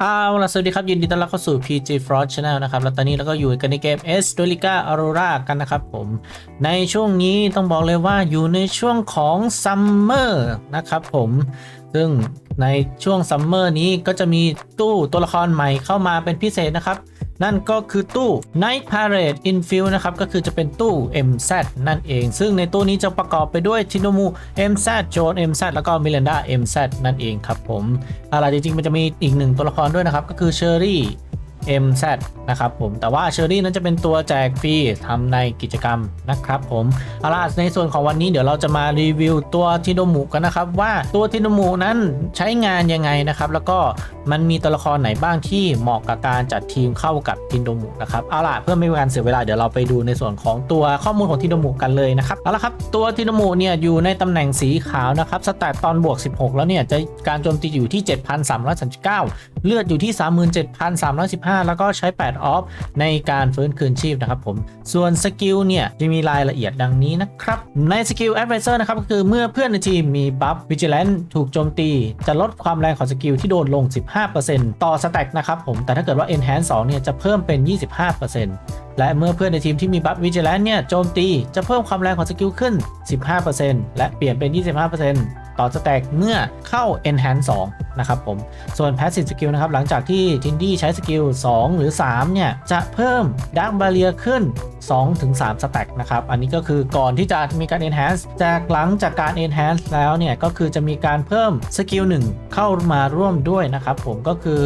เอาล่ะสวัสดีครับ ยินดีต้อนรับเข้าสู่ PG Frost Channel นะครับ แล้วตอนนี้เราก็อยู่กันในเกม S d o l i c a Aurora กันนะครับผม ในช่วงนี้ต้องบอกเลยว่าอยู่ในช่วงของ Summer นะครับผม ซึ่งในช่วง Summer นี้ก็จะมีตู้ตัวละครใหม่เข้ามาเป็นพิเศษนะครับ นั่นก็คือตู้ Night Parade Infill นะครับ ก็คือจะเป็นตู้ MZ นั่นเอง ซึ่งในตู้นี้จะประกอบไปด้วยชิโนมู MZ โจน MZ แล้วก็มิเลนดา MZ นั่นเองครับผมอะไรจริงๆ มันจะมีอีกหนึ่งตัวละครด้วยนะครับ ก็คือเชอรี่ MZ นะครับผมแต่ว่าเชอรี่นั้นจะเป็นตัวแจกฟรีทำในกิจกรรมนะครับผมเอาล่ะในส่วนของวันนี้เดี๋ยวเราจะมารีวิวตัวทิโนมูกันนะครับว่าตัวทิโนมูนั้นใช้งานยังไงนะครับแล้วก็มันมีตัวละครไหนบ้างที่เหมาะกับการจัดทีมเข้ากับทินโดมูนะครับเอาล่ะเพื่อไม่ให้การเสียเวลาเดี๋ยวเราไปดูในส่วนของตัวข้อมูลของทินโดมูกันเลยนะครับเอาล่ะครับตัวทินโดมูเนี่ยอยู่ในตำแหน่งสีขาวนะครับสแตทตอนบวก 16 แล้วเนี่ยจะการโจมตีอยู่ที่ 7,339 เลือดอยู่ที่ 37,315 แล้วก็ใช้ 8ออฟในการฟื้นคืนชีพนะครับผมส่วนสกิลเนี่ยจะมีรายละเอียดดังนี้นะครับ ในสกิล Advisor นะครับก็คือเมื่อเพื่อนในทีมมีบัฟ Vigilance ถูกโจมตี จะลดความแรงของสกิลที่โดนลง 15%ต่อสแต็กนะครับผมแต่ถ้าเกิดว่า Enhance 2เนี่ยจะเพิ่มเป็น 25%และเมื่อเพื่อนในทีมที่มีบัฟ Vigilance เนี่ยโจมตี จะเพิ่มความแรงของสกิลขึ้น 15%และเปลี่ยนเป็น 25% ต่อสแต็กเมื่อเข้า Enhance 2นะครับผม ส่วน Passive Skill นะครับ หลังจากที่ทินดี้ใช้สกิล 2 หรือ 3 เนี่ย จะเพิ่ม Dark Barrier ขึ้น 2-3ถึงสแต็กนะครับ อันนี้ก็คือก่อนที่จะมีการ Enhance จากหลังจากการ Enhance แล้วเนี่ย ก็คือจะมีการเพิ่มสกิล1เข้ามาร่วมด้วยนะครับผมก็คือ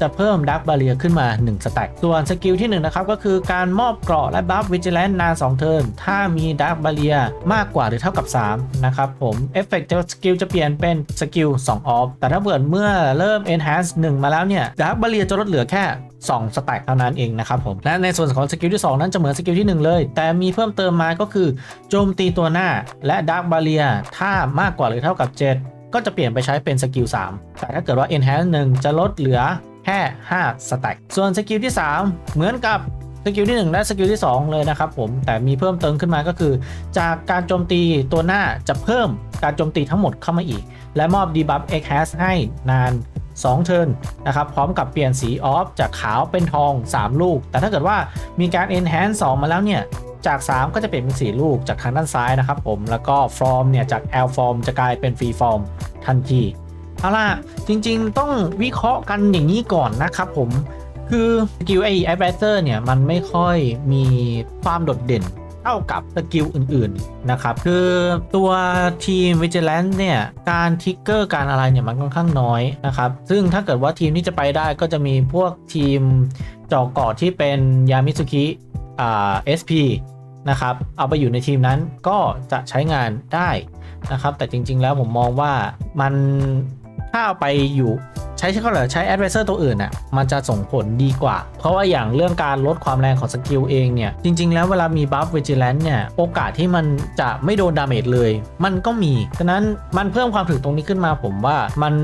จะเพิ่ม Dark Barrier ขึ้นมา 1 สแต็กส่วนสกิลที่ 1 นะครับ ก็คือการมอบเกราะและบัฟ Vigilance นาน2เทิร์นถ้ามี Dark Barrier มากกว่าหรือเท่ากับ 3 นะครับผมเอฟเฟกต์สกิลจะเปลี่ยนเป็นสกิล2ออฟแต่ถ้าเกิดเมื่อเริ่ม Enhance 1 มาแล้วเนี่ย Dark Barrier จะลดเหลือแค่2สแต็กเท่านั้นเองนะครับผม และในส่วนของสกิลที่ 2 นั้นจะเหมือนสกิลที่ 1 เลย แต่มีเพิ่มเติมมาก็คือ โจมตีตัวหน้าและ Dark Barrier ถ้ามากกว่าหรือเท่ากับ 7 ก็จะเปลี่ยนไปใช้เป็นสกิล3แต่ถ้าเกิดว่า Enhance 1 จะลดเหลือ แค่5สแต็กส่วนสกิลที่ 3 เหมือนกับสกิลที่ 1 และสกิลที่ 2 เลยนะครับผม แต่มีเพิ่มเติมขึ้นมาก็คือ จากการโจมตีตัวหน้าจะเพิ่มการโจมตีทั้งหมดเข้ามาอีก และมอบ debuff X has ให้นาน 2 เทิร์นนะครับ พร้อมกับเปลี่ยนสีออฟจากขาวเป็นทอง 3 ลูก แต่ถ้าเกิดว่ามีการ enhance 2 มาแล้วเนี่ย จาก 3 ก็จะเปลี่ยนเป็น 4 ลูกจากทางด้านซ้ายนะครับผมแล้วก็ form เนี่ยจาก L form จะกลายเป็น free form ทันที เอาล่ะ จริงๆ ต้องวิเคราะห์กันอย่างนี้ก่อนนะครับผม คือสกิลไอ advisor เนี่ย มันไม่ค่อยมีความโดดเด่นเท่ากับสกิลอื่นๆ นะครับ คือตัวทีม Vigilance เนี่ย การทิกเกอร์การอะไรเนี่ย มันค่อนข้างน้อยนะครับ ซึ่งถ้าเกิดว่าทีมที่จะไปได้ก็จะมีพวกทีมจอกเกาะที่เป็นยามิสุกิอ่า SP นะครับ เอาไปอยู่ในทีมนั้นก็จะใช้งานได้นะครับ แต่จริงๆแล้วผมมองว่ามัน ถ้าเอาไปอยู่ใช้ใช้ก็เหรอใช้ advisor ตัวอื่นอะมันจะส่งผลดีกว่า เพราะว่าอย่างเรื่องการลดความแรงของสกิลเองเนี่ย จริง ๆ แล้วเวลามี buff vigilance เนี่ย โอกาสที่มันจะไม่โดนดาเมจเลย มันก็มีฉะนั้นมันเพิ่มความถึกตรงนี้ขึ้นมาผมว่ามัน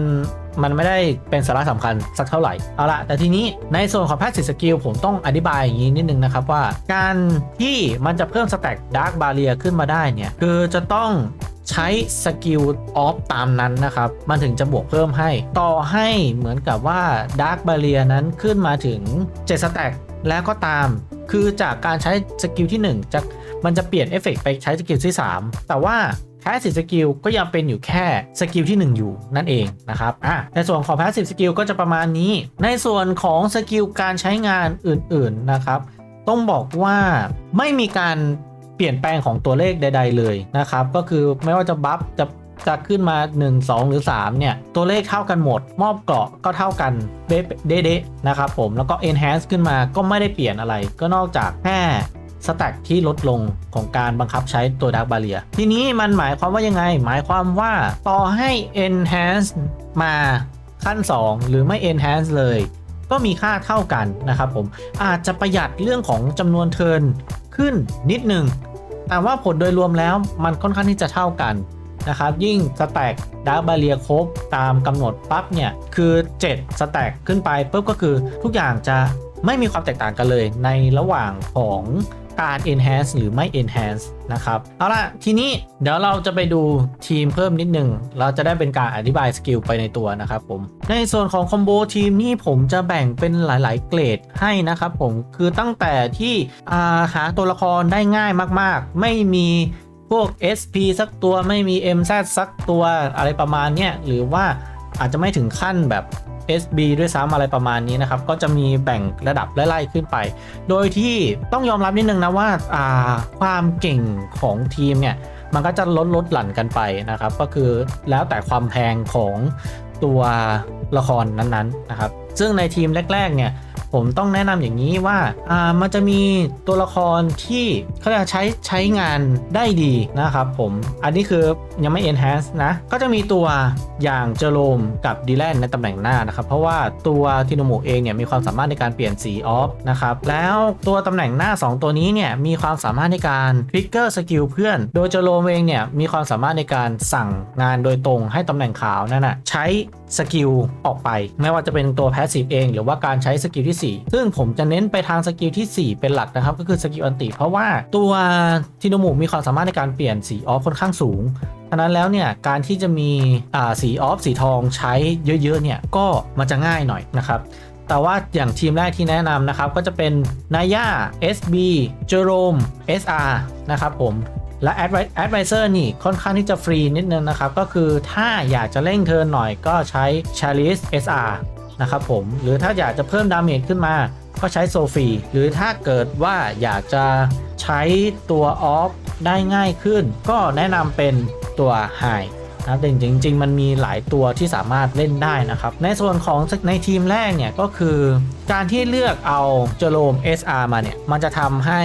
มันไม่ได้เป็นสาระสำคัญสักเท่าไหร่ เอาละแต่ทีนี้ในส่วนของ passive skill ผมต้องอธิบายอย่างนี้นิดนึงนะครับว่า การที่มันจะเพิ่ม stack dark barrier ขึ้นมาได้เนี่ย คือจะต้อง ใช้สกิลออฟตามนั้นนะครับ มันถึงจะบวกเพิ่มให้ ต่อให้เหมือนกับว่า Dark Barrier นั้นขึ้นมาถึง7สแต็กแล้วก็ตาม คือจากการใช้สกิลที่ 1จะมันจะเปลี่ยนเอฟเฟกไปใช้สกิลที่ 3 แต่ว่าแพสซีฟสกิลก็ยังเป็นอยู่แค่สกิลที่ 1 อยู่นั่นเองนะครับอะในส่วนของแพสซีฟสกิลก็จะประมาณนี้ ในส่วนของสกิลการใช้งานอื่นๆนะครับ ต้องบอกว่าไม่มีการ เปลี่ยนแปลงของตัวเลขใด ๆ เลยนะครับ ก็คือไม่ว่าจะบัฟจะจะขึ้นมา 1 2 หรือ 3 เนี่ย ตัวเลขเท่ากันหมด มอบเกราะก็เท่ากันเด๊ะๆนะครับผมแล้วก็ enhance ขึ้นมาก็ไม่ได้เปลี่ยนอะไร ก็นอกจากแค่สแต็กที่ลดลงของการบังคับใช้ตัว Dark Barrier ทีนี้มันหมายความว่ายังไง หมายความว่าต่อให้ enhance มาขั้น 2 หรือไม่ enhance เลย ก็มีค่าเท่ากันนะครับผมอาจจะประหยัดเรื่องของจำนวนเทิร์นขึ้นนิดหนึ่ง แต่ว่าผลโดยรวมแล้วมันค่อนข้างที่จะเท่ากันนะครับ ยิ่งสแต็กดาร์บาเรียครบตามกำหนดปั๊บเนี่ย คือ 7 สแต็กขึ้นไปปุ๊บก็คือทุกอย่างจะไม่มีความแตกต่างกันเลยในระหว่างของ การ enhance หรือไม่ enhance นะครับ เอาล่ะ ทีนี้เดี๋ยวเราจะไปดูทีมเพิ่มนิดนึง เราจะได้เป็นการอธิบายสกิลไปในตัวนะครับผม ในส่วนของคอมโบทีมนี่ผมจะแบ่งเป็นหลาย ๆ เกรดให้นะครับผม คือตั้งแต่ที่าหาตัวละครได้ง่ายมาก ๆ ไม่มีพวก SP สักตัวไม่มี MZ สักตัวอะไรประมาณเนี้ยหรือว่าอาจจะไม่ถึงขั้นแบบ SB ด้วยซ้ำอะไรประมาณนี้นะครับ ก็จะมีแบ่งระดับไล่ๆขึ้นไป โดยที่ต้องยอมรับนิดนึงนะว่าอ่าความเก่งของทีมเนี่ยมันก็จะลดลดหลั่นกันไปนะครับ ก็คือแล้วแต่ความแพงของตัวละครนั้นๆนะครับ ซึ่งในทีมแรกๆเนี่ย ผมต้องแนะนำอย่างนี้ว่าอ่ามันจะมีตัวละครที่เขาจะใช้ใช้งานได้ดีนะครับผมอันนี้คือยังไม่ enhance นะ ก็จะมีตัวอย่างเจโรมกับดีแลนในตำแหน่งหน้านะครับเพราะว่าตัวทิโนโมเองเนี่ยมีความสามารถในการเปลี่ยนสีออฟนะครับแล้วตัวตำแหน่งหน้า 2 ตัวนี้เนี่ยมีความสามารถในการทริกเกอร์สกิลเพื่อน โดยเจโรมเองเนี่ยมีความสามารถในการสั่งงานโดยตรงให้ตำแหน่งขาวนั่นนะใช้สกิลออกไป ไม่ว่าจะเป็นตัวแพสซีฟเอง หรือว่าการใช้สกิลที่4 ซึ่งผมจะเน้นไปทางสกิลที่ 4 เป็นหลักนะครับ ก็คือสกิลอันติ เพราะว่าตัวทิโนโมมีความสามารถในการเปลี่ยนสีออฟค่อนข้างสูงฉะนั้นแล้วเนี่ยการที่จะมีอ่าสีออฟสีทองใช้เยอะๆเนี่ยก็มันจะง่ายหน่อยนะครับแต่ว่าอย่างทีมแรกที่แนะนำนะครับ ก็จะเป็นนายา SB Jerome SR นะครับผมและ Advi- Advisor นี่ค่อนข้างที่จะฟรีนิดนึงนะครับ ก็คือถ้าอยากจะเร่งเทิร์นหน่อยก็ใช้ Chalice SR นะครับผมหรือถ้าอยากจะเพิ่มดาเมจขึ้นมา ก็ใช้โซฟีหรือถ้าเกิดว่าอยากจะใช้ตัวออฟได้ง่ายขึ้น ก็แนะนำเป็นตัวไฮ นะครับแต่จริงๆ มันมีหลายตัวที่สามารถเล่นได้นะครับ ในส่วนของในทีมแรกเนี่ยก็คือการที่เลือกเอาเจอโรม SR มาเนี่ย มันจะทำให้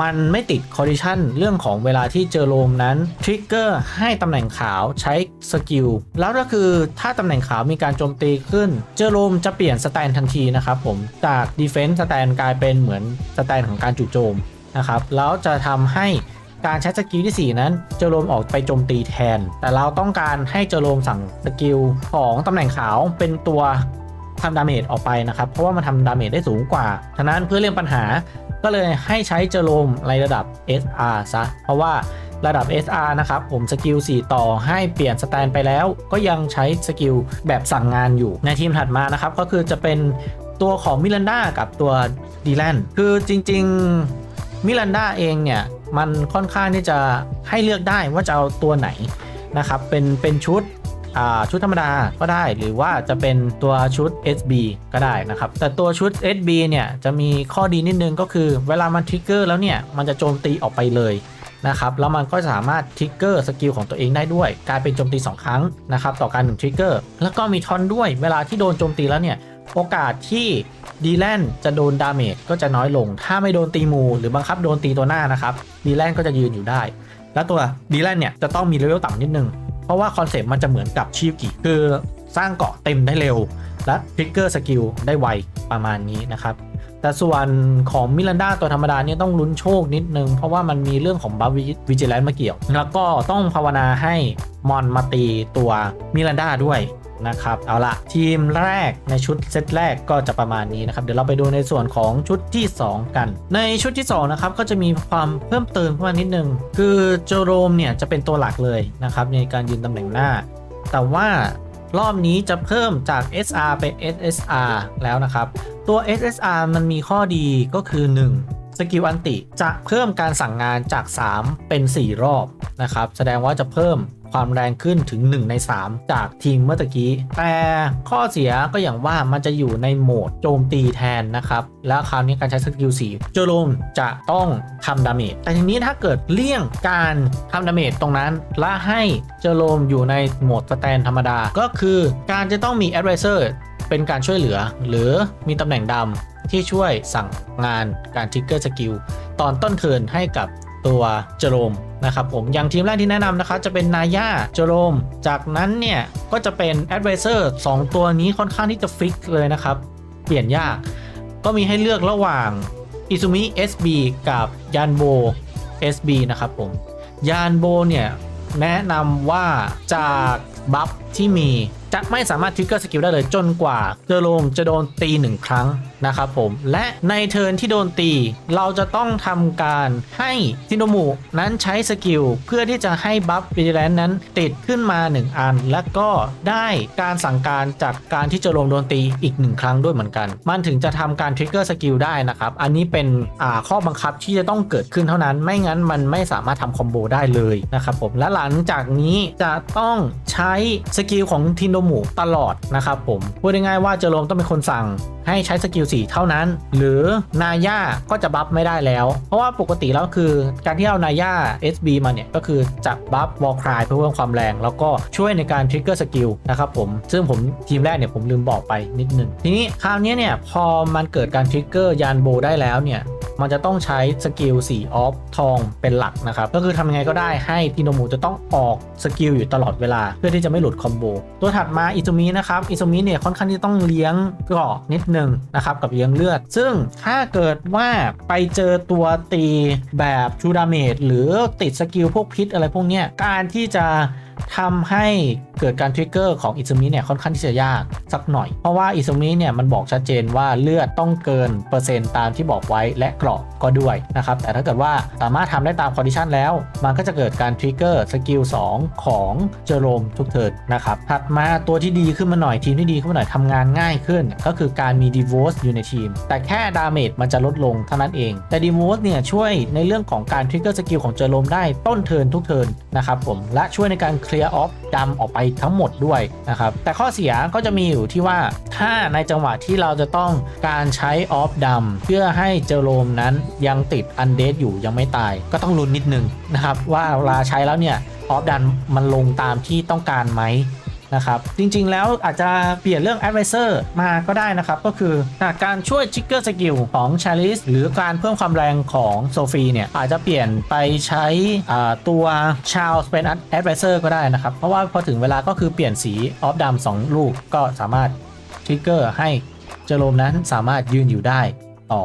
มันไม่ติดคอ d ดิชันเรื่องของเวลาที่เจอโรมนั้นทริกเกอร์ให้ตำแหน่งขาวใช้สกิลแล้วก็คือถ้าตำแหน่งขาวมีการโจมตีขึ้น เจอโรมจะเปลี่ยนสแตนทันทีนะครับผมจาก Defense สแตนกลายเป็นเหมือนสแตนของการจู่โจมนะครับแล้วจะทำให้ การใช้สกิลที่ 4 นั้นเจอโรมออกไปโจมตีแทน แต่เราต้องการให้เจอโรมสั่งสกิลของตำแหน่งขาวเป็นตัวทำดาเมจออกไปนะครับ เพราะว่ามันทำดาเมจได้สูงกว่าฉะนั้นเพื่อเลี่ยงปัญหาก็เลยให้ใช้เจอโรมในระดับ SR ซะ เพราะว่าระดับ SR นะครับ ผมสกิล 4 ต่อให้เปลี่ยนสแตนไปแล้ว ก็ยังใช้สกิลแบบสั่งงานอยู่ในทีมถัดมานะครับ ก็คือจะเป็นตัวของมิลันดากับตัวดีแลนคือจริง ๆมิลันดาเองเนี่ย มันค่อนข้างที่จะให้เลือกได้ว่าจะเอาตัวไหนนะครับ เป็นเป็นชุดอ่าชุดธรรมดาก็ได้หรือว่าจะเป็นตัวชุด SB ก็ได้นะครับ แต่ตัวชุด SB เนี่ยจะมีข้อดีนิดนึงก็คือเวลามันทริกเกอร์แล้วเนี่ย มันจะโจมตีออกไปเลยนะครับ แล้วมันก็สามารถทริกเกอร์สกิลของตัวเองได้ด้วย กลายเป็นโจมตี 2 ครั้งนะครับ ต่อการ1ทริกเกอร์แล้วก็มีทอนด้วยเวลาที่โดนโจมตีแล้วเนี่ย โอกาสที่ ดีแลนจะโดนดาเมจก็จะน้อยลง ถ้าไม่โดนตีมูหรือบังคับโดนตีตัวหน้านะครับดีแลนก็จะยืนอยู่ได้ แล้วตัวดีแลนเนี่ยจะต้องมีเลเวลต่ำนิดนึง เพราะว่าคอนเซปต์มันจะเหมือนกับชีฟกิคือสร้างเกาะเต็มได้เร็ว และทริกเกอร์สกิลได้ไวประมาณนี้นะครับแต่ส่วนของมิลันดาตัวธรรมดาเนี่ยต้องลุ้นโชคนิดนึง เพราะว่ามันมีเรื่องของบัฟวิจิแลนมาเกี่ยว แล้วก็ต้องภาวนาให้มอนมาตีตัวมิลันดาด้วย นะครับ เอาละทีมแรกในชุดเซตแรกก็จะประมาณนี้นะครับ เดี๋ยวเราไปดูในส่วนของชุดที่ 2 กัน ในชุดที่ 2 นะครับ ก็จะมีความเพิ่มเติมขึ้นมานิดนึง คือโจโรมเนี่ยจะเป็นตัวหลักเลยนะครับในการยืนตำแหน่งหน้า แต่ว่ารอบนี้จะเพิ่มจาก SR เป็น SSR แล้วนะครับ ตัว SSR มันมีข้อดีก็คือ 1 สกิลอันติจะเพิ่มการสั่งงานจาก 3 เป็น 4 รอบนะครับ แสดงว่าจะเพิ่ม ความแรงขึ้นถึง 1 ใน 3 จากทีมเมื่อตะกี้ แต่ข้อเสียก็อย่างว่ามันจะอยู่ในโหมดโจมตีแทนนะครับ แล้วคราวนี้การใช้สกิล4โจโรมจะต้องทำดาเมจแต่ทีนี้ถ้าเกิดเลี่ยงการทำดาเมจตรงนั้นและให้โจโรมอยู่ในโหมดสแตนธรรมดา ก็คือการจะต้องมี Advisor เป็นการช่วยเหลือ หรือมีตำแหน่งดำที่ช่วยสั่งงานการทริกเกอร์สกิลตอนต้นเทิร์นให้กับตัวเจโรม นะครับผมอย่างทีมแรกที่แนะนำนะครับจะเป็นนาย่าเจโรม จากนั้นเนี่ย ก็จะเป็น Advisor 2ตัวนี้ค่อนข้างที่จะฟิกเลยนะครับ เปลี่ยนยาก ก็มีให้เลือกระหว่าง Izumi SB กับยานโบ SB นะครับผมยานโบเนี่ย แนะนำว่าจากบัฟที่มีจะไม่สามารถทริกเกอร์สกิลได้เลยจนกว่าเจอโรมจะโดนตีหนึ่งครั้ง นะครับผม และในเทิร์นที่โดนตี เราจะต้องทำการให้ซินโนมุนั้นใช้สกิลเพื่อที่จะให้บัฟวิจิแลนนั้นติดขึ้นมา 1 อัน และก็ได้การสั่งการจากการที่เจอโรมโดนตีอีกหนึ่งครั้งด้วยเหมือนกัน มันถึงจะทำการทริกเกอร์สกิลได้นะครับ อันนี้เป็นข้อบังคับที่จะต้องเกิดขึ้นเท่านั้น ไม่งั้นมันไม่สามารถทำคอมโบได้เลยนะครับผม และหลังจากนี้จะต้องใช้สกิลของทินโดมุตลอดนะครับผม พูดง่ายๆว่าเจอโรมต้องเป็นคนสั่งให้ใช้สกิล4เท่านั้น หรือนาย่าก็จะบัฟไม่ได้แล้ว เพราะว่าปกติแล้วคือ การที่เอานาย่า SB มาเนี่ย ก็คือจะบัฟวอลครายเพื่อเพิ่มความแรง แล้วก็ช่วยในการทริกเกอร์สกิลนะครับผม ซึ่งผมทีมแรกเนี่ยผมลืมบอกไปนิดนึง ทีนี้คราวนี้เนี่ยพอมันเกิดการทริกเกอร์ยานโบได้แล้วเนี่ย มันจะต้องใช้สกิล4ออฟทองเป็นหลักนะครับ ก็คือทำยังไงก็ได้ให้ทิโนมูจะต้องออกสกิลอยู่ตลอดเวลา เพื่อที่จะไม่หลุดคอมโบตัวถัดมาอิซูมินะครับอิซูมิเนี่ยค่อนข้างที่ต้องเลี้ยงเกราะนิดนึงนะครับกับเลี้ยงเลือด ซึ่งถ้าเกิดว่าไปเจอตัวตีแบบชูดาเมจหรือติดสกิลพวกพิษอะไรพวกเนี้ยการที่จะทำให้เกิดการทริกเกอร์ของอิซูมิเนี่ยค่อนข้างที่จะยากสักหน่อย เพราะว่าอิซูมิเนี่ยมันบอกชัดเจนว่าเลือดต้องเกินเปอร์เซ็นต์ตามที่บอกไว้และเกราะก็ด้วยนะครับ แต่ถ้าเกิดว่าสามารถทำได้ตามคอนดิชันแล้ว มันก็จะเกิดการทริกเกอร์สกิล2ของเจอโรมทุกเทิร์นนะครับ ถัดมาตัวที่ดีขึ้นมาหน่อยทีมที่ดีขึ้นมาหน่อยทำงานง่ายขึ้น ก็คือการมีดีโวสอยู่ในทีม แต่แค่ดาเมจมันจะลดลงเท่านั้นเอง แต่ดีโวสเนี่ยช่วยในเรื่องของการทริกเกอร์สกิลของเจอโรมได้ต้นเทิร์นทุกเทิร์นนะครับผมและช่วยในการเคลียร์ออฟดำออกไปทั้งหมดด้วยนะครับ แต่ข้อเสียก็จะมีอยู่ที่ว่าถ้าในจังหวะที่เราจะต้องการใช้ออฟดำเพื่อให้เจอโรมนั้นยังติดอันเดอยู่ยังไม่ตาย ก็ต้องลุ้นนิดนึงนะครับว่าเวลาใช้แล้วเนี่ยออฟดันมันลงตามที่ต้องการไหม นะครับ จริงๆ แล้วอาจจะเปลี่ยนเรื่อง Advisor มาก็ได้นะครับ ก็คือการช่วยชิกเกอร์สกิลของ c h a l i c e หรือการเพิ่มความแรงของโซฟีเนี่ย อาจจะเปลี่ยนไปใช้ตัวชาวเป็น Advisor ก็ได้นะครับ เพราะว่าพอถึงเวลาก็คือเปลี่ยนสีออฟดำสองลูกก็สามารถทริกเกอร์ให้เจอโรมนั้นสามารถยืนอยู่ได้ต่อ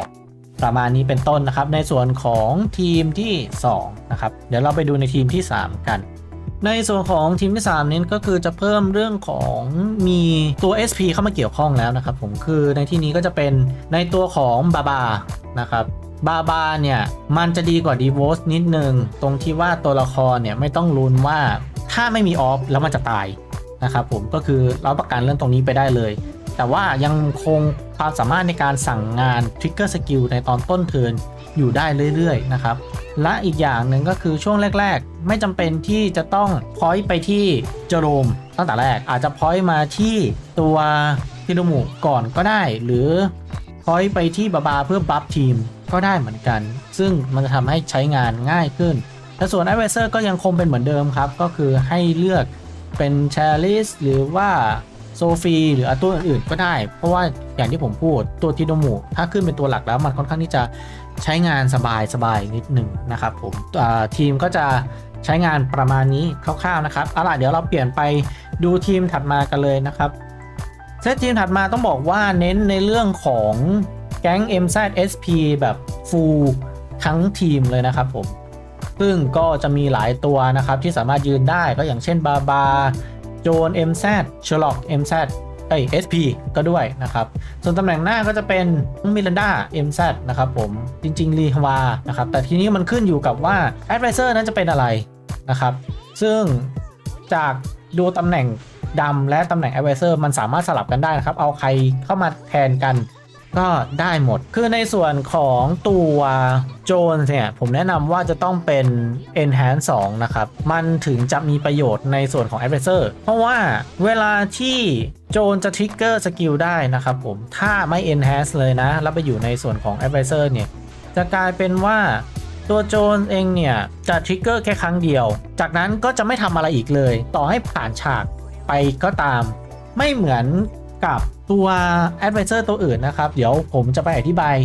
ประมาณนี้เป็นต้นนะครับ ในส่วนของทีมที่ 2 นะครับ เดี๋ยวเราไปดูในทีมที่ 3 กัน ในส่วนของทีมที่ 3 นี้ก็คือจะเพิ่มเรื่องของมีตัว SP เข้ามาเกี่ยวข้องแล้วนะครับผมคือในที่นี้ก็จะเป็นในตัวของบาบานะครับบาบาเนี่ยมันจะดีกว่าดีโวสนิดนึง ตรงที่ว่าตัวละครเนี่ยไม่ต้องลุ้นว่าถ้าไม่มีออฟแล้วมันจะตายนะครับผมก็คือรับประกันเรื่องตรงนี้ไปได้เลย แต่ว่ายังคงความสามารถในการสั่งงานทริกเกอร์สกิลในตอนต้นเทิร์น อยู่ได้เรื่อยๆนะครับและอีกอย่างหนึ่งก็คือช่วงแรก ๆ ไม่จำเป็นที่จะต้องพอยต์ไปที่เจอโรมตั้งแต่แรกอาจจะพอยต์มาที่ตัวพิโนมุก่อนก็ได้ หรือพอยต์ไปที่บาบาเพื่อบัฟทีมก็ได้เหมือนกัน ซึ่งมันจะทำให้ใช้งานง่ายขึ้นและส่วน a d v i s o r ก็ยังคงเป็นเหมือนเดิมครับ ก็คือให้เลือกเป็น c h a l i c e หรือว่า โซฟีหรือตัวอื่นๆก็ได้ เพราะว่าอย่างที่ผมพูดตัวทิโนมุถ้าขึ้นเป็นตัวหลักแล้วมันค่อนข้างที่จะใช้งานสบายสบายนิดหนึ่งนะครับผมทีมก็จะใช้งานประมาณนี้คร่าวๆนะครับเอาล่ะเดี๋ยวเราเปลี่ยนไปดูทีมถัดมากันเลยนะครับเซตทีมถัดมาต้องบอกว่าเน้นในเรื่องของแก๊ง MZSP แบบฟูลทั้งทีมเลยนะครับผมซึ่งก็จะมีหลายตัวนะครับที่สามารถยืนได้ก็อย่างเช่นบาบา โจน MZ เชอร์ล็อก MZ เอ้ย SP ก็ด้วยนะครับ ส่วนตำแหน่งหน้าก็จะเป็นมิลันดา MZ นะครับผม จริง ๆ รีฮวา นะครับ แต่ทีนี้มันขึ้นอยู่กับว่า Advisor นั้นจะเป็นอะไรนะครับ ซึ่งจากดูตำแหน่งดำและตำแหน่ง Advisor มันสามารถสลับกันได้นะครับ เอาใครเข้ามาแทนกัน ก็ได้หมด คือในส่วนของตัวโจนเนี่ยผมแนะนำว่าจะต้องเป็น Enhance 2 นะครับ มันถึงจะมีประโยชน์ในส่วนของ Advisor เพราะว่าเวลาที่โจนจะทริกเกอร์สกิลได้นะครับผมถ้าไม่ Enhance เลยนะ แล้วไปอยู่ในส่วนของ Advisor เนี่ยจะกลายเป็นว่าตัวโจนเองเนี่ยจะทริกเกอร์แค่ครั้งเดียว จากนั้นก็จะไม่ทำอะไรอีกเลย ต่อให้ผ่านฉากไปก็ตาม ไม่เหมือน กับตัว Advisor ตัวอื่นนะครับ เดี๋ยวผมจะไปอธิบาย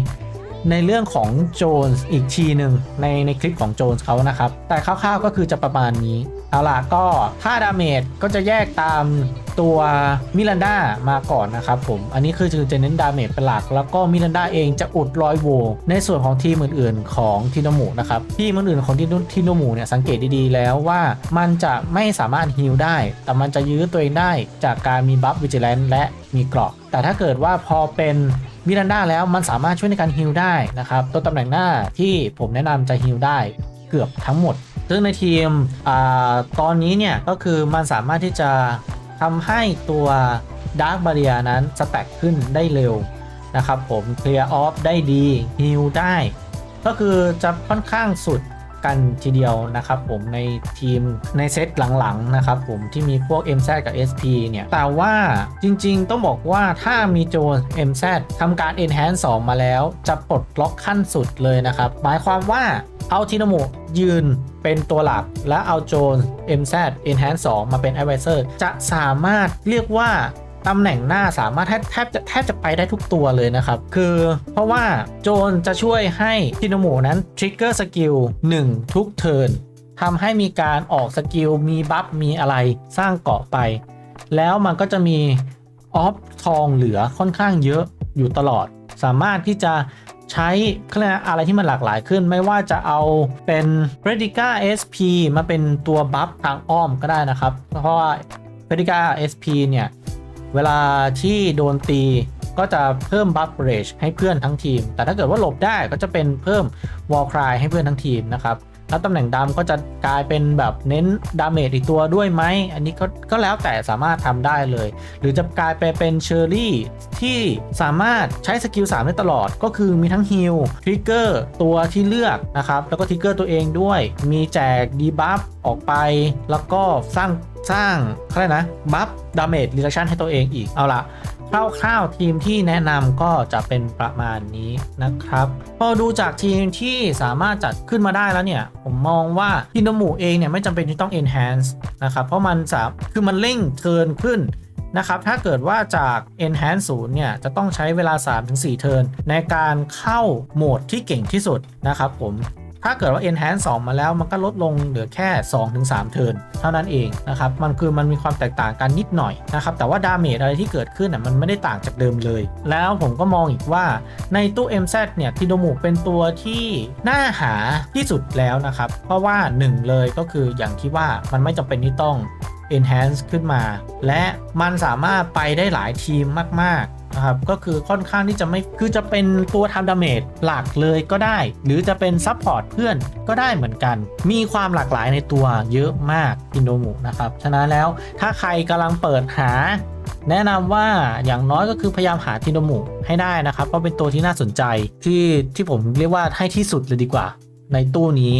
ในเรื่องของโจนส์อีกทีหนึ่งในในคลิปของโจนส์เขานะครับ แต่คร่าวๆก็คือจะประมาณนี้ เอาล่ะก็ถ้าดาเมจก็จะแยกตามตัวมิลันดามาก่อนนะครับผม อันนี้คือจะเน้นดาเมจเป็นหลัก แล้วก็มิลันดาเองจะอุดรอยโหวในส่วนของทีมอื่นๆ ของทินโนมุนะครับ ทีมอื่นๆของทินโนมุเนี่ยสังเกตดีๆแล้วว่ามันจะไม่สามารถฮิลได้ แต่มันจะยื้อตัวเองได้จากการมีบัฟวิจิแลนและมีเกราะ แต่ถ้าเกิดว่าพอเป็นมิรันดาแล้วมันสามารถช่วยในการฮิลได้นะครับ ตัวตำแหน่งหน้าที่ผมแนะนำจะฮิลได้เกือบทั้งหมด ซึ่งในทีมอตอนนี้เนี่ยก็คือมันสามารถที่จะทำให้ตัวดาร์ b บ r เ i ียนั้นสแต็กขึ้นได้เร็วนะครับผมเคลียร์ออฟได้ดีฮิลได้ ก็คือจะค่อนข้างสุด กันทีเดียวนะครับผมในทีมในเซตหลังๆนะครับผมที่มีพวก MZ กับ SP เนี่ย แต่ว่าจริงๆ ต้องบอกว่าถ้ามีโจน MZ ทำการ Enhance 2 มาแล้ว จะปลดล็อกขั้นสุดเลยนะครับ หมายความว่าเอาทินโมยืนเป็นตัวหลักและเอาโจน MZ Enhance 2 มาเป็น Advisor จะสามารถเรียกว่า ตำแหน่งหน้าสามารถแทบจะแทบจะไปได้ทุกตัวเลยนะครับ คือเพราะว่าโจนจะช่วยให้ทินโมนั้นทริกเกอร์สกิล1ทุกเทิร์นทำให้มีการออกสกิลมีบัฟมีอะไรสร้างเกาะไป แล้วมันก็จะมีออฟทองเหลือค่อนข้างเยอะอยู่ตลอด สามารถที่จะใช้อะไรที่มันหลากหลายขึ้น ไม่ว่าจะเอาเป็น p r e d i c a SP มาเป็นตัวบัฟทางอ้อมก็ได้นะครับ เพราะว่า p r e d i c a SP เนี่ย เวลาที่โดนตีก็จะเพิ่มบัฟเรจให้เพื่อนทั้งทีม แต่ถ้าเกิดว่าหลบได้ก็จะเป็นเพิ่มวอลครายให้เพื่อนทั้งทีมนะครับ แล้วตำแหน่งดำก็จะกลายเป็นแบบเน้นดาเมจอีกตัวด้วยไหม อันนี้ก็ก็แล้วแต่สามารถทำได้เลย หรือจะกลายไปเป็นเชอร์รี่ที่สามารถใช้สกิล3ได้ตลอด ก็คือมีทั้งฮิลทริกเกอร์ตัวที่เลือกนะครับ แล้วก็ทริกเกอร์ตัวเองด้วย มีแจกดีบัฟออกไป แล้วก็สร้าง สร้างอะไรนะบัฟดาเมจรีดักชันให้ตัวเองอีกเอาละคร่าวๆทีมที่แนะนำก็จะเป็นประมาณนี้นะครับ พอดูจากทีมที่สามารถจัดขึ้นมาได้แล้วเนี่ย ผมมองว่าฮินโนมุเองเนี่ยไม่จำเป็นที่ต้อง enhance นะครับ เพราะมันสามคือมันเร่งเทินขึ้นนะครับ ถ้าเกิดว่าจาก enhance 0เนี่ย จะต้องใช้เวลา 3-4 เทินในการเข้าโหมดที่เก่งที่สุดนะครับผม ถ้าเกิดว่า enhance 2 มาแล้วมันก็ลดลงเหลือแค่ 2-3 เทิร์นเท่านั้นเองนะครับ มันคือมันมีความแตกต่างกันนิดหน่อยนะครับ แต่ว่าดาเมจอะไรที่เกิดขึ้นอะมันไม่ได้ต่างจากเดิมเลย แล้วผมก็มองอีกว่าในตู้ MZ เนี่ยทิโดมุเป็นตัวที่น่าหาที่สุดแล้วนะครับ เพราะว่า 1 เลยก็คืออย่างที่ว่ามันไม่จำเป็นที่ต้อง enhance ขึ้นมา และมันสามารถไปได้หลายทีมมาก ๆ นะครับก็คือค่อนข้างที่จะไม่คือจะเป็นตัวทำดาเมจหลักเลยก็ได้ หรือจะเป็นซับพอร์ตเพื่อนก็ได้เหมือนกัน มีความหลากหลายในตัวเยอะมากอินโดมุนะครับฉะนั้นแล้วถ้าใครกำลังเปิดหาแนะนำว่าอย่างน้อยก็คือพยายามหาทินโดมุให้ได้นะครับ เพราะเป็นตัวที่น่าสนใจที่ที่ผมเรียกว่าให้ที่สุดเลยดีกว่า ในตู้นี้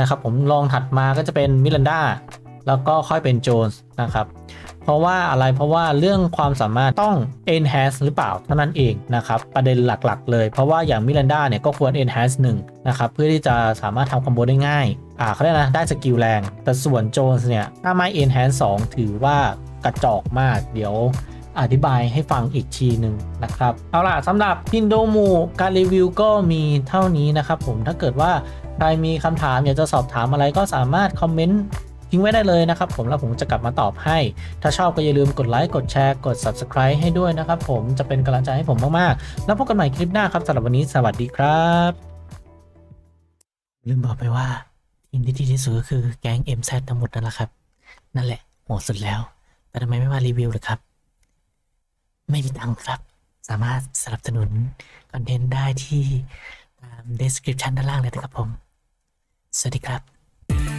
นะครับ ผมลองถัดมาก็จะเป็นมิลันดาแล้วก็ค่อยเป็นโจนส์นะครับ เพราะว่าอะไรเพราะว่าเรื่องความสามารถต้อง enhance หรือเปล่าเท่านั้นเองนะครับประเด็นหลักๆ เลยเพราะว่าอย่างมิรันดาเนี่ยก็ควร enhance 1นะครับเพื่อที่จะสามารถทำคอมโบได้ง่ายอ่าเขาเรียกนะได้สกิลแรง แต่ส่วนโจนส์เนี่ยถ้าไม่ enhance 2 ถือว่ากระจอกมากเดี๋ยวอธิบายให้ฟังอีกทีหนึ่งนะครับ เอาล่ะสำหรับพินโดมูการรีวิวก็มีเท่านี้นะครับผมถ้าเกิดว่าใครมีคำถามอยากจะสอบถามอะไรก็สามารถคอมเมนต์ ทิ้งไว้ได้เลยนะครับผมแล้วผมจะกลับมาตอบให้ ถ้าชอบก็อย่าลืมกดไลค์กดแชร์กด Subscribe ให้ด้วยนะครับผมจะเป็นกำลังใจให้ผมมากๆ แล้วพบกันใหม่คลิปหน้าครับสำหรับวันนี้สวัสดีครับลืมบอกไปว่าทีมที่ดีที่สุดก็คือแก๊ง MZ ทั้งหมดนั่นแหละครับ นั่นแหละโหดสุดแล้ว แต่ทำไมไม่มารีวิวเลยครับ ไม่มีตังค์ครับ สามารถสนับสนุนคอนเทนต์ได้ที่ตาม description ด้านล่างเลยนะครับผม สวัสดีครับ